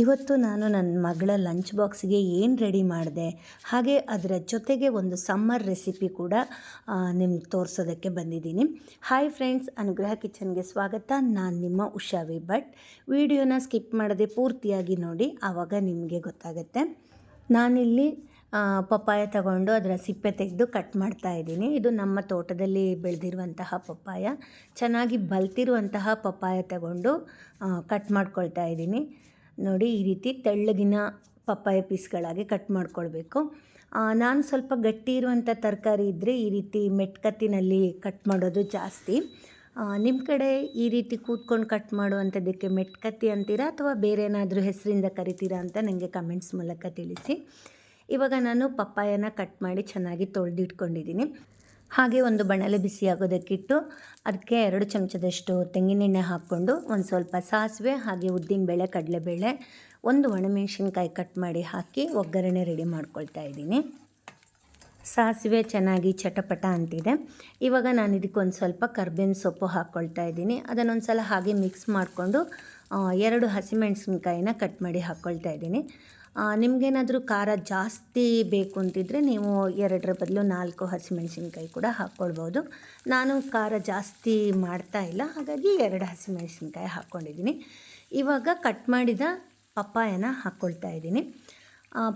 ಇವತ್ತು ನಾನು ನನ್ನ ಮಗಳ ಲಂಚ್ ಬಾಕ್ಸ್ಗೆ ಏನು ರೆಡಿ ಮಾಡಿದೆ? ಹಾಗೆ ಅದರ ಜೊತೆಗೆ ಒಂದು ಸಮ್ಮರ್ ರೆಸಿಪಿ ಕೂಡ ನಿಮ್ಗೆ ತೋರಿಸೋದಕ್ಕೆ ಬಂದಿದ್ದೀನಿ. ಹಾಯ್ ಫ್ರೆಂಡ್ಸ್ ಅನುಗ್ರಹ ಕಿಚನ್ಗೆ ಸ್ವಾಗತ. ನಾನು ನಿಮ್ಮ ಉಷಾವಿ. ಭಟ್ ವಿಡಿಯೋನ ಸ್ಕಿಪ್ ಮಾಡದೆ ಪೂರ್ತಿಯಾಗಿ ನೋಡಿ ಆವಾಗ ನಿಮಗೆ ಗೊತ್ತಾಗುತ್ತೆ. ನಾನಿಲ್ಲಿ ಪಪ್ಪಾಯ ತಗೊಂಡು ಅದರ ಸಿಪ್ಪೆ ತೆಗೆದು ಕಟ್ ಮಾಡ್ತಾ ಇದ್ದೀನಿ. ಇದು ನಮ್ಮ ತೋಟದಲ್ಲಿ ಬೆಳೆದಿರುವಂತಹ ಪಪ್ಪಾಯ. ಚೆನ್ನಾಗಿ ಬಲ್ತಿರುವಂತಹ ಪಪ್ಪಾಯ ತಗೊಂಡು ಕಟ್ ಮಾಡ್ಕೊಳ್ತಾ ಇದ್ದೀನಿ. ನೋಡಿ ಈ ರೀತಿ ತೆಳ್ಳಗಿನ ಪಪ್ಪಾಯ ಪೀಸ್ಗಳಾಗಿ ಕಟ್ ಮಾಡ್ಕೊಳ್ಬೇಕು. ನಾನು ಸ್ವಲ್ಪ ಗಟ್ಟಿ ಇರುವಂಥ ತರಕಾರಿ ಇದ್ದರೆ ಈ ರೀತಿ ಮೆಟ್ಕತ್ತಿನಲ್ಲಿ ಕಟ್ ಮಾಡೋದು ಜಾಸ್ತಿ. ನಿಮ್ಮ ಕಡೆ ಈ ರೀತಿ ಕೂತ್ಕೊಂಡು ಕಟ್ ಮಾಡುವಂಥದ್ದಕ್ಕೆ ಮೆಟ್ಕತ್ತಿ ಅಂತೀರಾ ಅಥವಾ ಬೇರೆ ಏನಾದರೂ ಹೆಸರಿಂದ ಕರಿತೀರಾ ಅಂತ ನನಗೆ ಕಮೆಂಟ್ಸ್ ಮೂಲಕ ತಿಳಿಸಿ. ಇವಾಗ ನಾನು ಪಪ್ಪಾಯನ ಕಟ್ ಮಾಡಿ ಚೆನ್ನಾಗಿ ತೊಳೆದಿಟ್ಕೊಂಡಿದ್ದೀನಿ. ಹಾಗೆ ಒಂದು ಬಣಲೆ ಬಿಸಿ ಆಗೋದಕ್ಕಿಟ್ಟು ಅದಕ್ಕೆ ಎರಡು ಚಮಚದಷ್ಟು ತೆಂಗಿನೆಣ್ಣೆ ಹಾಕ್ಕೊಂಡು ಒಂದು ಸ್ವಲ್ಪ ಸಾಸಿವೆ ಹಾಗೆ ಉದ್ದಿನಬೇಳೆ ಕಡಲೆಬೇಳೆ, ಒಂದು ಒಣಮೆಣಸಿನ್ಕಾಯಿ ಕಟ್ ಮಾಡಿ ಹಾಕಿ ಒಗ್ಗರಣೆ ರೆಡಿ ಮಾಡ್ಕೊಳ್ತಾ ಇದ್ದೀನಿ. ಸಾಸಿವೆ ಚೆನ್ನಾಗಿ ಚಟಪಟ ಅಂತಿದೆ. ಇವಾಗ ನಾನು ಇದಕ್ಕೆ ಒಂದು ಸ್ವಲ್ಪ ಕರ್ಬೇವಿನ ಸೊಪ್ಪು ಹಾಕ್ಕೊಳ್ತಾ ಇದ್ದೀನಿ. ಅದನ್ನೊಂದು ಸಲ ಹಾಗೆ ಮಿಕ್ಸ್ ಮಾಡಿಕೊಂಡು ಎರಡು ಹಸಿಮೆಣಸಿನ್ಕಾಯಿನ ಕಟ್ ಮಾಡಿ ಹಾಕ್ಕೊಳ್ತಾ ಇದ್ದೀನಿ. ನಿಮಗೇನಾದರೂ ಖಾರ ಜಾಸ್ತಿ ಬೇಕು ಅಂತಿದ್ರೆ ನೀವು ಎರಡರ ಬದಲು ನಾಲ್ಕು ಹಸಿಮೆಣಸಿನ್ಕಾಯಿ ಕೂಡ ಹಾಕ್ಕೊಳ್ಬೋದು. ನಾನು ಖಾರ ಜಾಸ್ತಿ ಮಾಡ್ತಾ ಇಲ್ಲ, ಹಾಗಾಗಿ ಎರಡು ಹಸಿಮೆಣಸಿನ್ಕಾಯಿ ಹಾಕ್ಕೊಂಡಿದ್ದೀನಿ. ಇವಾಗ ಕಟ್ ಮಾಡಿದ ಪಪ್ಪಾಯನ ಹಾಕ್ಕೊಳ್ತಾ ಇದ್ದೀನಿ.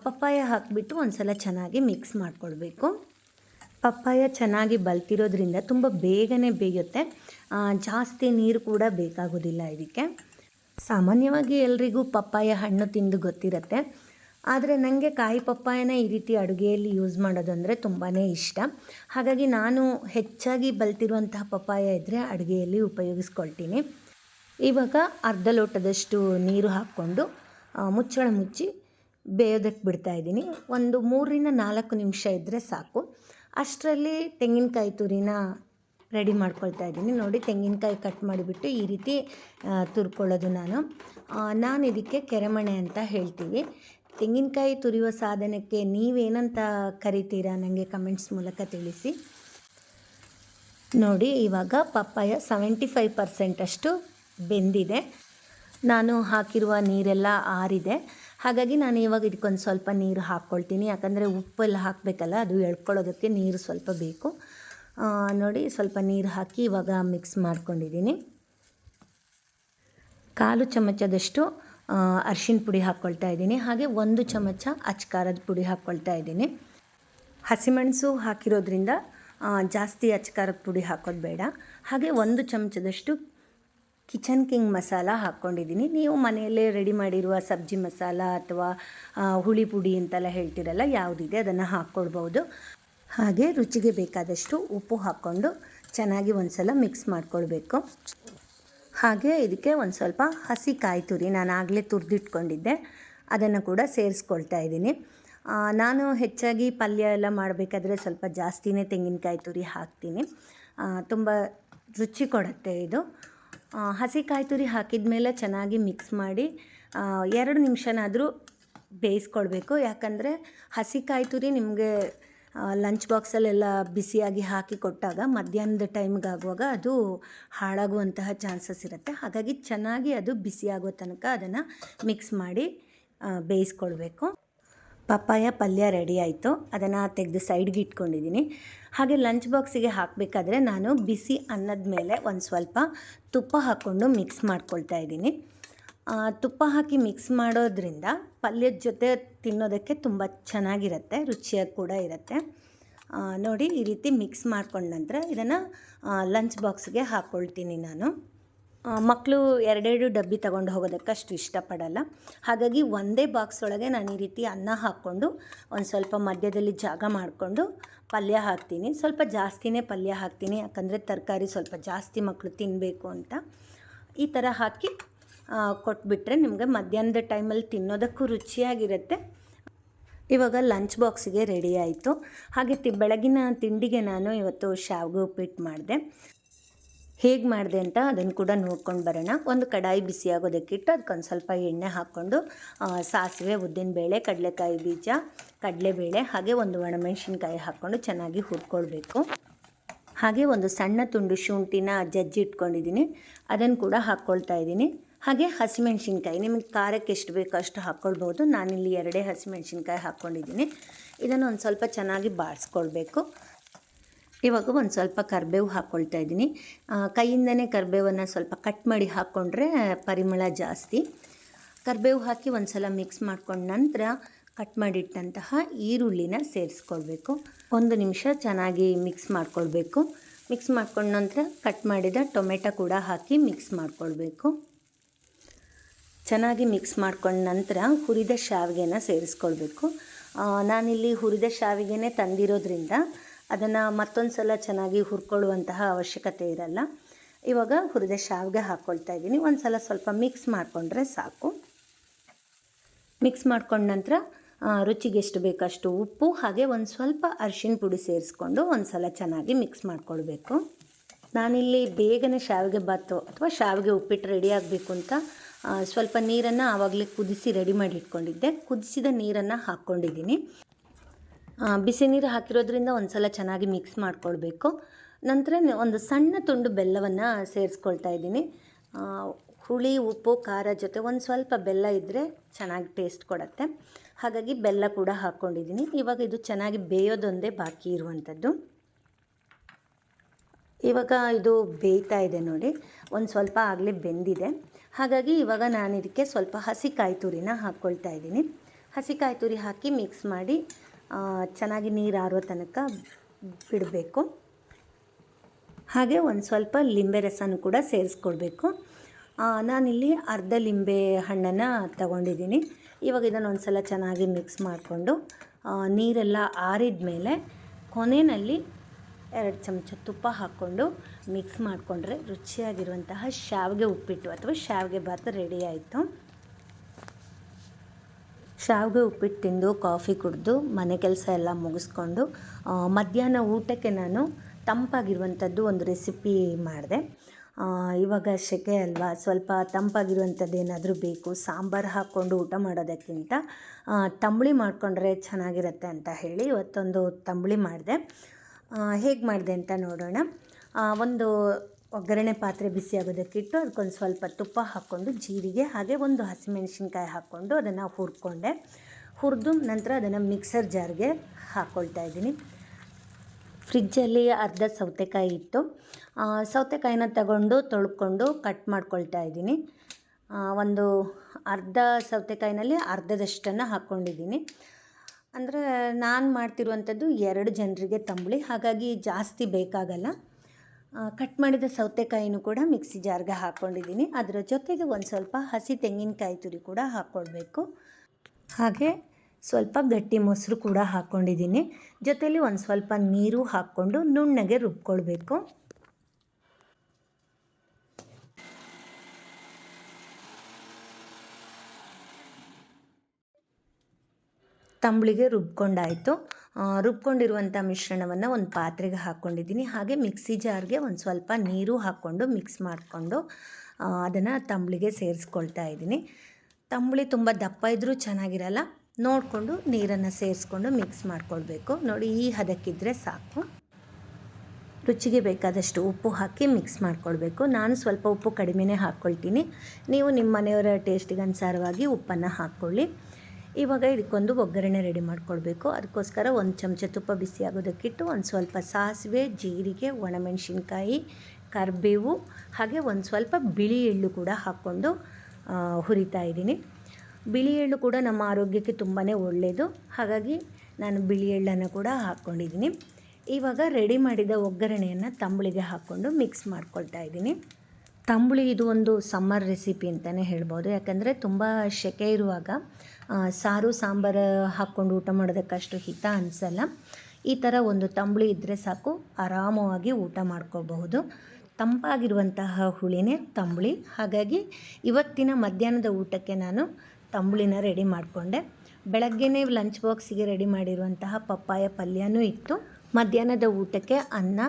ಪಪ್ಪಾಯ ಹಾಕಿಬಿಟ್ಟು ಒಂದು ಸಲ ಚೆನ್ನಾಗಿ ಮಿಕ್ಸ್ ಮಾಡಿಕೊಳ್ಬೇಕು. ಪಪ್ಪಾಯ ಚೆನ್ನಾಗಿ ಬಲ್ತಿರೋದ್ರಿಂದ ತುಂಬ ಬೇಗನೆ ಬೇಯುತ್ತೆ. ಜಾಸ್ತಿ ನೀರು ಕೂಡ ಬೇಕಾಗೋದಿಲ್ಲ ಇದಕ್ಕೆ. ಸಾಮಾನ್ಯವಾಗಿ ಎಲ್ರಿಗೂ ಪಪ್ಪಾಯ ಹಣ್ಣು ತಿಂದು ಗೊತ್ತಿರುತ್ತೆ. ಆದರೆ ನನಗೆ ಕಾಯಿ ಪಪ್ಪಾಯನ ಈ ರೀತಿ ಅಡುಗೆಯಲ್ಲಿ ಯೂಸ್ ಮಾಡೋದಂದರೆ ತುಂಬಾ ಇಷ್ಟ. ಹಾಗಾಗಿ ನಾನು ಹೆಚ್ಚಾಗಿ ಬಲ್ತಿರುವಂತಹ ಪಪ್ಪಾಯ ಇದ್ದರೆ ಅಡುಗೆಯಲ್ಲಿ ಉಪಯೋಗಿಸ್ಕೊಳ್ತೀನಿ. ಇವಾಗ ಅರ್ಧ ಲೋಟದಷ್ಟು ನೀರು ಹಾಕ್ಕೊಂಡು ಮುಚ್ಚಳ ಮುಚ್ಚಿ ಬೇಯೋದಕ್ಕೆ ಬಿಡ್ತಾ ಇದ್ದೀನಿ. ಒಂದು ಮೂರರಿಂದ ನಾಲ್ಕು ನಿಮಿಷ ಇದ್ದರೆ ಸಾಕು. ಅಷ್ಟರಲ್ಲಿ ತೆಂಗಿನಕಾಯಿ ತುರಿನ ರೆಡಿ ಮಾಡ್ಕೊಳ್ತಾ ಇದ್ದೀನಿ. ನೋಡಿ, ತೆಂಗಿನಕಾಯಿ ಕಟ್ ಮಾಡಿಬಿಟ್ಟು ಈ ರೀತಿ ತುರ್ಕೊಳ್ಳೋದು ನಾನು. ನಾನು ಇದಕ್ಕೆ ಕೆರೆಮಣೆ ಅಂತ ಹೇಳ್ತೀವಿ. ತೆಂಗಿನಕಾಯಿ ತುರಿಯುವ ಸಾಧನಕ್ಕೆ ನೀವೇನಂತ ಕರಿತೀರಾ? ನನಗೆ ಕಮೆಂಟ್ಸ್ ಮೂಲಕ ತಿಳಿಸಿ. ನೋಡಿ, ಇವಾಗ ಪಪ್ಪಾಯ ಸೆವೆಂಟಿ ಫೈವ್ ಪರ್ಸೆಂಟಷ್ಟು ಬೆಂದಿದೆ. ನಾನು ಹಾಕಿರುವ ನೀರೆಲ್ಲ ಆರಿದೆ. ಹಾಗಾಗಿ ನಾನು ಇವಾಗ ಇದಕ್ಕೊಂದು ಸ್ವಲ್ಪ ನೀರು ಹಾಕ್ಕೊಳ್ತೀನಿ. ಯಾಕಂದರೆ ಉಪ್ಪೆಲ್ಲ ಹಾಕಬೇಕಲ್ಲ, ಅದು ಎಳ್ಕೊಳ್ಳೋದಕ್ಕೆ ನೀರು ಸ್ವಲ್ಪ ಬೇಕು. ನೋಡಿ, ಸ್ವಲ್ಪ ನೀರು ಹಾಕಿ ಇವಾಗ ಮಿಕ್ಸ್ ಮಾಡ್ಕೊಂಡಿದ್ದೀನಿ. ಕಾಲು ಚಮಚದಷ್ಟು ಅರಿಶಿನ ಪುಡಿ ಹಾಕ್ಕೊಳ್ತಾ ಇದ್ದೀನಿ. ಹಾಗೆ ಒಂದು ಚಮಚ ಅಚ್ಕಾರದ ಪುಡಿ ಹಾಕ್ಕೊಳ್ತಾ ಇದ್ದೀನಿ. ಹಸಿಮೆಣಸು ಹಾಕಿರೋದ್ರಿಂದ ಜಾಸ್ತಿ ಅಚ್ಕಾರದ ಪುಡಿ ಹಾಕೋದು ಬೇಡ. ಹಾಗೆ ಒಂದು ಚಮಚದಷ್ಟು ಕಿಚನ್ ಕಿಂಗ್ ಮಸಾಲ ಹಾಕ್ಕೊಂಡಿದ್ದೀನಿ. ನೀವು ಮನೆಯಲ್ಲೇ ರೆಡಿ ಮಾಡಿರುವ ಸಬ್ಜಿ ಮಸಾಲ ಅಥವಾ ಹುಳಿ ಪುಡಿ ಅಂತೆಲ್ಲ ಹೇಳ್ತಿರಲ್ಲ, ಯಾವುದಿದೆ ಅದನ್ನು ಹಾಕ್ಕೊಳ್ಬೋದು ಹಾಗೆ ರುಚಿಗೆ ಬೇಕಾದಷ್ಟು ಉಪ್ಪು ಹಾಕ್ಕೊಂಡು ಚೆನ್ನಾಗಿ ಒಂದು ಸಲ ಮಿಕ್ಸ್ ಮಾಡ್ಕೊಳ್ಬೇಕು. ಹಾಗೆ ಇದಕ್ಕೆ ಒಂದು ಸ್ವಲ್ಪ ಹಸಿ ಕಾಯಿ ತುರಿ ನಾನು ಆಗಲೇ ತುರಿದಿಟ್ಕೊಂಡಿದ್ದೆ. ಅದನ್ನು ಕೂಡ ಸೇರಿಸ್ಕೊಳ್ತಾ ಇದ್ದೀನಿ. ನಾನು ಹೆಚ್ಚಾಗಿ ಪಲ್ಯ ಎಲ್ಲ ಮಾಡಬೇಕಾದ್ರೆ ಸ್ವಲ್ಪ ಜಾಸ್ತಿನೇ ತೆಂಗಿನಕಾಯಿ ತುರಿ ಹಾಕ್ತೀನಿ. ತುಂಬ ರುಚಿ ಕೊಡುತ್ತೆ ಇದು. ಹಸಿ ಕಾಯಿ ತುರಿ ಹಾಕಿದ ಮೇಲೆ ಚೆನ್ನಾಗಿ ಮಿಕ್ಸ್ ಮಾಡಿ ಎರಡು ನಿಮಿಷನಾದರೂ ಬೇಯಿಸ್ಕೊಳ್ಬೇಕು. ಯಾಕಂದರೆ ಹಸಿ ಕಾಯಿ ತುರಿ ನಿಮಗೆ ಲಂಚ್ ಬಾಕ್ಸಲ್ಲೆಲ್ಲ ಬಿಸಿಯಾಗಿ ಹಾಕಿ ಕೊಟ್ಟಾಗ ಮಧ್ಯಾಹ್ನದ ಟೈಮ್ಗಾಗುವಾಗ ಅದು ಹಾಳಾಗುವಂತಹ ಚಾನ್ಸಸ್ ಇರುತ್ತೆ. ಹಾಗಾಗಿ ಚೆನ್ನಾಗಿ ಅದು ಬಿಸಿಯಾಗೋ ತನಕ ಅದನ್ನು ಮಿಕ್ಸ್ ಮಾಡಿ ಬೇಯಿಸ್ಕೊಳ್ಬೇಕು. ಪಪ್ಪಾಯ ಪಲ್ಯ ರೆಡಿ ಆಯಿತು. ಅದನ್ನು ತೆಗೆದು ಸೈಡ್ಗೆ ಇಟ್ಕೊಂಡಿದ್ದೀನಿ ಹಾಗೆ ಲಂಚ್ ಬಾಕ್ಸಿಗೆ ಹಾಕಬೇಕಾದ್ರೆ ನಾನು ಬಿಸಿ ಅನ್ನದ ಮೇಲೆ ಒಂದು ಸ್ವಲ್ಪ ತುಪ್ಪ ಹಾಕ್ಕೊಂಡು ಮಿಕ್ಸ್ ಮಾಡ್ಕೊಳ್ತಾ ಇದ್ದೀನಿ. ತುಪ್ಪ ಹಾಕಿ ಮಿಕ್ಸ್ ಮಾಡೋದ್ರಿಂದ ಪಲ್ಯದ ಜೊತೆ ತಿನ್ನೋದಕ್ಕೆ ತುಂಬ ಚೆನ್ನಾಗಿರುತ್ತೆ, ರುಚಿಯಾಗಿ ಕೂಡ ಇರುತ್ತೆ. ನೋಡಿ ಈ ರೀತಿ ಮಿಕ್ಸ್ ಮಾಡ್ಕೊಂಡ ನಂತರ ಇದನ್ನು ಲಂಚ್ ಬಾಕ್ಸ್ಗೆ ಹಾಕ್ಕೊಳ್ತೀನಿ ನಾನು. ಮಕ್ಕಳು ಎರಡೆರಡು ಡಬ್ಬಿ ತಗೊಂಡು ಹೋಗೋದಕ್ಕೆ ಅಷ್ಟು ಇಷ್ಟಪಡಲ್ಲ. ಹಾಗಾಗಿ ಒಂದೇ ಬಾಕ್ಸ್ ಒಳಗೆ ನಾನು ಈ ರೀತಿ ಅನ್ನ ಹಾಕ್ಕೊಂಡು, ಒಂದು ಸ್ವಲ್ಪ ಮಧ್ಯದಲ್ಲಿ ಜಾಗ ಮಾಡಿಕೊಂಡು ಪಲ್ಯ ಹಾಕ್ತೀನಿ. ಸ್ವಲ್ಪ ಜಾಸ್ತಿನೇ ಪಲ್ಯ ಹಾಕ್ತೀನಿ, ಯಾಕಂದರೆ ತರಕಾರಿ ಸ್ವಲ್ಪ ಜಾಸ್ತಿ ಮಕ್ಕಳು ತಿನ್ನಬೇಕು ಅಂತ. ಈ ಥರ ಹಾಕಿ ಕೊಟ್ಬಿಟ್ರೆ ನಿಮಗೆ ಮಧ್ಯಾಹ್ನದ ಟೈಮಲ್ಲಿ ತಿನ್ನೋದಕ್ಕೂ ರುಚಿಯಾಗಿರುತ್ತೆ. ಇವಾಗ ಲಂಚ್ ಬಾಕ್ಸಿಗೆ ರೆಡಿ ಆಯಿತು. ಹಾಗೆ ತಿ, ಬೆಳಗಿನ ತಿಂಡಿಗೆ ನಾನು ಇವತ್ತು ಶಾವಿಗೆ ಉಪ್ಪಿಟ್ಟು ಮಾಡಿದೆ. ಹೇಗೆ ಮಾಡಿದೆ ಅಂತ ಅದನ್ನು ಕೂಡ ನೋಡ್ಕೊಂಡು ಬರೋಣ. ಒಂದು ಕಡಾಯಿ ಬಿಸಿ ಆಗೋದಕ್ಕಿಟ್ಟು ಅದಕ್ಕೊಂದು ಸ್ವಲ್ಪ ಎಣ್ಣೆ ಹಾಕ್ಕೊಂಡು ಸಾಸಿವೆ, ಉದ್ದಿನಬೇಳೆ, ಕಡಲೆಕಾಯಿ ಬೀಜ, ಕಡಲೆಬೇಳೆ, ಹಾಗೆ ಒಂದು ಒಣಮೆಣಸಿನ್ಕಾಯಿ ಹಾಕ್ಕೊಂಡು ಚೆನ್ನಾಗಿ ಹುರ್ಕೊಳ್ಬೇಕು. ಹಾಗೆ ಒಂದು ಸಣ್ಣ ತುಂಡು ಶುಂಠಿನ ಜಜ್ಜಿ ಇಟ್ಕೊಂಡಿದ್ದೀನಿ. ಅದನ್ನು ಕೂಡ ಹಾಕ್ಕೊಳ್ತಾ ಇದ್ದೀನಿ. ಹಾಗೆ ಹಸಿಮೆಣ್ಸಿನ್ಕಾಯಿ, ನಿಮಗೆ ಖಾರಕ್ಕೆ ಎಷ್ಟು ಬೇಕೋ ಅಷ್ಟು ಹಾಕ್ಕೊಳ್ಬೋದು ನಾನಿಲ್ಲಿ ಎರಡೇ ಹಸಿಮೆಣ್ಸಿನ್ಕಾಯಿ ಹಾಕ್ಕೊಂಡಿದ್ದೀನಿ. ಇದನ್ನು ಒಂದು ಸ್ವಲ್ಪ ಚೆನ್ನಾಗಿ ಬಾಡಿಸ್ಕೊಳ್ಬೇಕು ಇವಾಗ ಒಂದು ಸ್ವಲ್ಪ ಕರಿಬೇವು ಹಾಕ್ಕೊಳ್ತಾ ಇದ್ದೀನಿ. ಕೈಯಿಂದನೇ ಕರಿಬೇವನ್ನು ಸ್ವಲ್ಪ ಕಟ್ ಮಾಡಿ ಹಾಕ್ಕೊಂಡ್ರೆ ಪರಿಮಳ ಜಾಸ್ತಿ. ಕರಿಬೇವು ಹಾಕಿ ಒಂದು ಸಲ ಮಿಕ್ಸ್ ಮಾಡ್ಕೊಂಡ ನಂತರ ಕಟ್ ಮಾಡಿಟ್ಟಂತಹ ಈರುಳ್ಳಿನ ಸೇರಿಸ್ಕೊಳ್ಬೇಕು. ಒಂದು ನಿಮಿಷ ಚೆನ್ನಾಗಿ ಮಿಕ್ಸ್ ಮಾಡ್ಕೊಳ್ಬೇಕು. ಮಿಕ್ಸ್ ಮಾಡ್ಕೊಂಡ ನಂತರ ಕಟ್ ಮಾಡಿದ ಟೊಮೆಟೊ ಕೂಡ ಹಾಕಿ ಮಿಕ್ಸ್ ಮಾಡ್ಕೊಳ್ಬೇಕು. ಚೆನ್ನಾಗಿ ಮಿಕ್ಸ್ ಮಾಡ್ಕೊಂಡ ನಂತರ ಹುರಿದ ಶಾವಿಗೆನ ಸೇರಿಸ್ಕೊಳ್ಬೇಕು. ನಾನಿಲ್ಲಿ ಹುರಿದ ಶಾವಿಗೆನೇ ತಂದಿರೋದ್ರಿಂದ ಅದನ್ನು ಮತ್ತೊಂದು ಸಲ ಚೆನ್ನಾಗಿ ಹುರ್ಕೊಳ್ಳುವಂತಹ ಅವಶ್ಯಕತೆ ಇರಲ್ಲ. ಇವಾಗ ಹುರಿದ ಶಾವಿಗೆ ಹಾಕ್ಕೊಳ್ತಾ ಇದ್ದೀನಿ. ಒಂದು ಸಲ ಸ್ವಲ್ಪ ಮಿಕ್ಸ್ ಮಾಡಿಕೊಂಡ್ರೆ ಸಾಕು. ಮಿಕ್ಸ್ ಮಾಡ್ಕೊಂಡ ನಂತರ ರುಚಿಗೆ ಎಷ್ಟು ಬೇಕಷ್ಟು ಉಪ್ಪು, ಹಾಗೆ ಒಂದು ಸ್ವಲ್ಪ ಅರಿಶಿನ ಪುಡಿ ಸೇರಿಸ್ಕೊಂಡು ಒಂದು ಸಲ ಚೆನ್ನಾಗಿ ಮಿಕ್ಸ್ ಮಾಡ್ಕೊಳ್ಬೇಕು. ನಾನಿಲ್ಲಿ ಬೇಗನೆ ಶಾವಿಗೆ ಬಾತು ಅಥವಾ ಶಾವಿಗೆ ಉಪ್ಪಿಟ್ಟು ರೆಡಿ ಆಗಬೇಕು ಅಂತ ಸ್ವಲ್ಪ ನೀರನ್ನು ಆವಾಗಲೇ ಕುದಿಸಿ ರೆಡಿ ಮಾಡಿ ಇಟ್ಕೊಂಡಿದ್ದೆ. ಕುದಿಸಿದ ನೀರನ್ನು ಹಾಕ್ಕೊಂಡಿದ್ದೀನಿ. ಬಿಸಿ ನೀರು ಹಾಕಿರೋದ್ರಿಂದ ಒಂದು ಸಲ ಚೆನ್ನಾಗಿ ಮಿಕ್ಸ್ ಮಾಡ್ಕೊಳ್ಬೇಕು. ನಂತರ ಒಂದು ಸಣ್ಣ ತುಂಡು ಬೆಲ್ಲವನ್ನು ಸೇರಿಸ್ಕೊಳ್ತಾ ಇದ್ದೀನಿ. ಹುಳಿ, ಉಪ್ಪು, ಖಾರ ಜೊತೆ ಒಂದು ಸ್ವಲ್ಪ ಬೆಲ್ಲ ಇದ್ದರೆ ಚೆನ್ನಾಗಿ ಟೇಸ್ಟ್ ಕೊಡುತ್ತೆ. ಹಾಗಾಗಿ ಬೆಲ್ಲ ಕೂಡ ಹಾಕ್ಕೊಂಡಿದ್ದೀನಿ. ಇವಾಗ ಇದು ಚೆನ್ನಾಗಿ ಬೇಯೋದೊಂದೇ ಬಾಕಿ ಇರುವಂಥದ್ದು. ಇವಾಗ ಇದು ಬೇಯ್ತಾ ಇದೆ ನೋಡಿ. ಒಂದು ಸ್ವಲ್ಪ ಆಗಲೇ ಬೆಂದಿದೆ. ಹಾಗಾಗಿ ಇವಾಗ ನಾನು ಇದಕ್ಕೆ ಸ್ವಲ್ಪ ಹಸಿ ಕಾಯಿ ತುರಿನ ಹಾಕ್ಕೊಳ್ತಾ ಇದ್ದೀನಿ. ಹಸಿ ಕಾಯಿ ತುರಿ ಹಾಕಿ ಮಿಕ್ಸ್ ಮಾಡಿ ಚೆನ್ನಾಗಿ ನೀರು ಆರೋ ತನಕ ಬಿಡಬೇಕು. ಹಾಗೆ ಒಂದು ಸ್ವಲ್ಪ ಲಿಂಬೆ ರಸನೂ ಕೂಡ ಸೇರಿಸ್ಕೊಳ್ಬೇಕು. ನಾನಿಲ್ಲಿ ಅರ್ಧ ಲಿಂಬೆ ಹಣ್ಣನ್ನು ತಗೊಂಡಿದ್ದೀನಿ. ಇವಾಗ ಇದನ್ನು ಒಂದು ಸಲ ಚೆನ್ನಾಗಿ ಮಿಕ್ಸ್ ಮಾಡಿಕೊಂಡು ನೀರೆಲ್ಲ ಆರಿದ ಮೇಲೆ ಕೊನೆಯಲ್ಲಿ ಎರಡು ಚಮಚ ತುಪ್ಪ ಹಾಕ್ಕೊಂಡು ಮಿಕ್ಸ್ ಮಾಡಿಕೊಂಡ್ರೆ ರುಚಿಯಾಗಿರುವಂತಹ ಶಾವಿಗೆ ಉಪ್ಪಿಟ್ಟು ಅಥವಾ ಶಾವಿಗೆ ಭಾತ್ ರೆಡಿ ಆಯಿತು. ಶಾವಿಗೆ ಉಪ್ಪಿಟ್ಟು ತಿಂದು, ಕಾಫಿ ಕುಡಿದು, ಮನೆ ಕೆಲಸ ಎಲ್ಲ ಮುಗಿಸ್ಕೊಂಡು ಮಧ್ಯಾಹ್ನ ಊಟಕ್ಕೆ ನಾನು ತಂಪಾಗಿರುವಂಥದ್ದು ಒಂದು ರೆಸಿಪಿ ಮಾಡಿದೆ. ಇವಾಗ ಸೆಕೆ ಅಲ್ವಾ, ಸ್ವಲ್ಪ ತಂಪಾಗಿರುವಂಥದ್ದು ಏನಾದರೂ ಬೇಕು, ಸಾಂಬಾರು ಹಾಕ್ಕೊಂಡು ಊಟ ಮಾಡೋದಕ್ಕಿಂತ ತಂಬುಳಿ ಮಾಡಿಕೊಂಡ್ರೆ ಚೆನ್ನಾಗಿರುತ್ತೆ ಅಂತ ಹೇಳಿ ಇವತ್ತೊಂದು ತಂಬುಳಿ ಮಾಡಿದೆ. ಹೇಗೆ ಮಾಡಿದೆ ಅಂತ ನೋಡೋಣ. ಒಂದು ಒಗ್ಗರಣೆ ಪಾತ್ರೆ ಬಿಸಿ ಆಗೋದಕ್ಕಿಟ್ಟು ಅದಕ್ಕೊಂದು ಸ್ವಲ್ಪ ತುಪ್ಪ ಹಾಕ್ಕೊಂಡು ಜೀರಿಗೆ ಹಾಗೆ ಒಂದು ಹಸಿಮೆಣಸಿನ್ಕಾಯಿ ಹಾಕ್ಕೊಂಡು ಅದನ್ನು ಹುರ್ಕೊಂಡೆ. ಹುರಿದು ನಂತರ ಅದನ್ನು ಮಿಕ್ಸರ್ ಜಾರ್ಗೆ ಹಾಕ್ಕೊಳ್ತಾ ಇದ್ದೀನಿ. ಫ್ರಿಜ್ಜಲ್ಲಿ ಅರ್ಧ ಸೌತೆಕಾಯಿ ಇತ್ತು. ಸೌತೆಕಾಯಿನ ತಗೊಂಡು ತೊಳ್ಕೊಂಡು ಕಟ್ ಮಾಡ್ಕೊಳ್ತಾ ಇದ್ದೀನಿ. ಒಂದು ಅರ್ಧ ಸೌತೆಕಾಯಿನಲ್ಲಿ ಅರ್ಧದಷ್ಟನ್ನು ಹಾಕ್ಕೊಂಡಿದ್ದೀನಿ ಅಂದರೆ ನಾನು ಮಾಡ್ತಿರುವಂಥದ್ದು ಎರಡು ಜನರಿಗೆ ತಂಬುಳಿ, ಹಾಗಾಗಿ ಜಾಸ್ತಿ ಬೇಕಾಗಲ್ಲ. ಕಟ್ ಮಾಡಿದ ಸೌತೆಕಾಯಿನೂ ಕೂಡ ಮಿಕ್ಸಿ ಜಾರ್ಗೆ ಹಾಕ್ಕೊಂಡಿದ್ದೀನಿ. ಅದರ ಜೊತೆಗೆ ಒಂದು ಸ್ವಲ್ಪ ಹಸಿ ತೆಂಗಿನಕಾಯಿ ತುರಿ ಕೂಡ ಹಾಕ್ಕೊಳ್ಬೇಕು ಹಾಗೆ ಸ್ವಲ್ಪ ಗಟ್ಟಿ ಮೊಸರು ಕೂಡ ಹಾಕ್ಕೊಂಡಿದ್ದೀನಿ. ಜೊತೆಯಲ್ಲಿ ಒಂದು ಸ್ವಲ್ಪ ನೀರು ಹಾಕ್ಕೊಂಡು ನುಣ್ಣಗೆ ರುಬ್ಕೊಳ್ಬೇಕು. ತಂಬಳಿಗೆ ರುಬ್ಕೊಂಡಾಯಿತು. ರುಬ್ಕೊಂಡಿರುವಂಥ ಮಿಶ್ರಣವನ್ನು ಒಂದು ಪಾತ್ರೆಗೆ ಹಾಕ್ಕೊಂಡಿದ್ದೀನಿ ಹಾಗೆ ಮಿಕ್ಸಿ ಜಾರ್ಗೆ ಒಂದು ಸ್ವಲ್ಪ ನೀರು ಹಾಕ್ಕೊಂಡು ಮಿಕ್ಸ್ ಮಾಡಿಕೊಂಡು ಅದನ್ನು ತಂಬಳಿಗೆ ಸೇರಿಸ್ಕೊಳ್ತಾ ಇದ್ದೀನಿ. ತಂಬಳಿ ತುಂಬ ದಪ್ಪ ಇದ್ದರೂ ಚೆನ್ನಾಗಿರಲ್ಲ. ನೋಡಿಕೊಂಡು ನೀರನ್ನು ಸೇರಿಸ್ಕೊಂಡು ಮಿಕ್ಸ್ ಮಾಡ್ಕೊಳ್ಬೇಕು. ನೋಡಿ, ಈ ಹದಕ್ಕಿದ್ರೆ ಸಾಕು. ರುಚಿಗೆ ಬೇಕಾದಷ್ಟು ಉಪ್ಪು ಹಾಕಿ ಮಿಕ್ಸ್ ಮಾಡ್ಕೊಳ್ಬೇಕು. ನಾನು ಸ್ವಲ್ಪ ಉಪ್ಪು ಕಡಿಮೆನೇ ಹಾಕ್ಕೊಳ್ತೀನಿ. ನೀವು ನಿಮ್ಮ ಮನೆಯವರ ಟೇಸ್ಟಿಗೆ ಅನುಸಾರವಾಗಿ ಉಪ್ಪನ್ನು ಹಾಕ್ಕೊಳ್ಳಿ. ಇವಾಗ ಇದಕ್ಕೊಂದು ಒಗ್ಗರಣೆ ರೆಡಿ ಮಾಡ್ಕೊಳ್ಬೇಕು ಅದಕ್ಕೋಸ್ಕರ ಒಂದು ಚಮಚ ತುಪ್ಪ ಬಿಸಿ ಆಗೋದಕ್ಕಿಟ್ಟು ಒಂದು ಸ್ವಲ್ಪ ಸಾಸಿವೆ, ಜೀರಿಗೆ, ಒಣಮೆಣಸಿನ್ಕಾಯಿ, ಕರಿಬೇವು, ಹಾಗೆ ಒಂದು ಸ್ವಲ್ಪ ಬಿಳಿ ಎಳ್ಳು ಕೂಡ ಹಾಕ್ಕೊಂಡು ಹುರಿತಾ ಇದ್ದೀನಿ. ಬಿಳಿ ಎಳ್ಳು ಕೂಡ ನಮ್ಮ ಆರೋಗ್ಯಕ್ಕೆ ತುಂಬಾ ಒಳ್ಳೆಯದು ಹಾಗಾಗಿ ನಾನು ಬಿಳಿ ಎಳ್ಳನ್ನು ಕೂಡ ಹಾಕ್ಕೊಂಡಿದ್ದೀನಿ. ಇವಾಗ ರೆಡಿ ಮಾಡಿದ ಒಗ್ಗರಣೆಯನ್ನು ತಂಬುಳಿಗೆ ಹಾಕ್ಕೊಂಡು ಮಿಕ್ಸ್ ಮಾಡ್ಕೊಳ್ತಾ ಇದ್ದೀನಿ. ತಂಬುಳಿ ಇದು ಒಂದು ಸಮ್ಮರ್ ರೆಸಿಪಿ ಅಂತಲೇ ಹೇಳ್ಬೋದು. ಯಾಕಂದರೆ ತುಂಬ ಸೆಕೆ ಇರುವಾಗ ಸಾರು, ಸಾಂಬಾರು ಹಾಕ್ಕೊಂಡು ಊಟ ಮಾಡೋದಕ್ಕಷ್ಟು ಹಿತ ಅನಿಸಲ್ಲ. ಈ ಥರ ಒಂದು ತಂಬುಳಿ ಇದ್ದರೆ ಸಾಕು, ಆರಾಮವಾಗಿ ಊಟ ಮಾಡ್ಕೋಬಹುದು. ತಂಪಾಗಿರುವಂತಹ ಹುಳಿನೇ ತಂಬುಳಿ. ಹಾಗಾಗಿ ಇವತ್ತಿನ ಮಧ್ಯಾಹ್ನದ ಊಟಕ್ಕೆ ನಾನು ತಂಬುಳಿನ ರೆಡಿ ಮಾಡಿಕೊಂಡೆ. ಬೆಳಗ್ಗೆನೇ ಲಂಚ್ ಬಾಕ್ಸಿಗೆ ರೆಡಿ ಮಾಡಿರುವಂತಹ ಪಪ್ಪಾಯ ಪಲ್ಯನೂ ಇತ್ತು. ಮಧ್ಯಾಹ್ನದ ಊಟಕ್ಕೆ ಅನ್ನ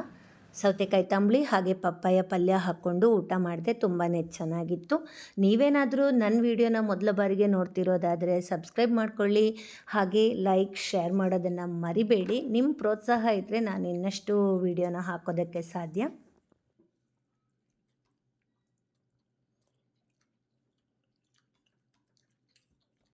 ಸೌತೆಕಾಯಿ ತಂಬಳಿ ಹಾಗೆ ಪಪ್ಪಾಯ ಪಲ್ಯ ಹಾಕ್ಕೊಂಡು ಊಟ ಮಾಡಿದೆ ತುಂಬಾ ಚೆನ್ನಾಗಿತ್ತು. ನೀವೇನಾದರೂ ನನ್ನ ವಿಡಿಯೋನ ಮೊದಲ ಬಾರಿಗೆ ನೋಡ್ತಿರೋದಾದರೆ ಸಬ್ಸ್ಕ್ರೈಬ್ ಮಾಡ್ಕೊಳ್ಳಿ. ಹಾಗೆ ಲೈಕ್, ಶೇರ್ ಮಾಡೋದನ್ನು ಮರಿಬೇಡಿ. ನಿಮ್ಮ ಪ್ರೋತ್ಸಾಹ ಇದ್ದರೆ ನಾನು ಇನ್ನಷ್ಟು ವಿಡಿಯೋನ ಹಾಕೋದಕ್ಕೆ ಸಾಧ್ಯ.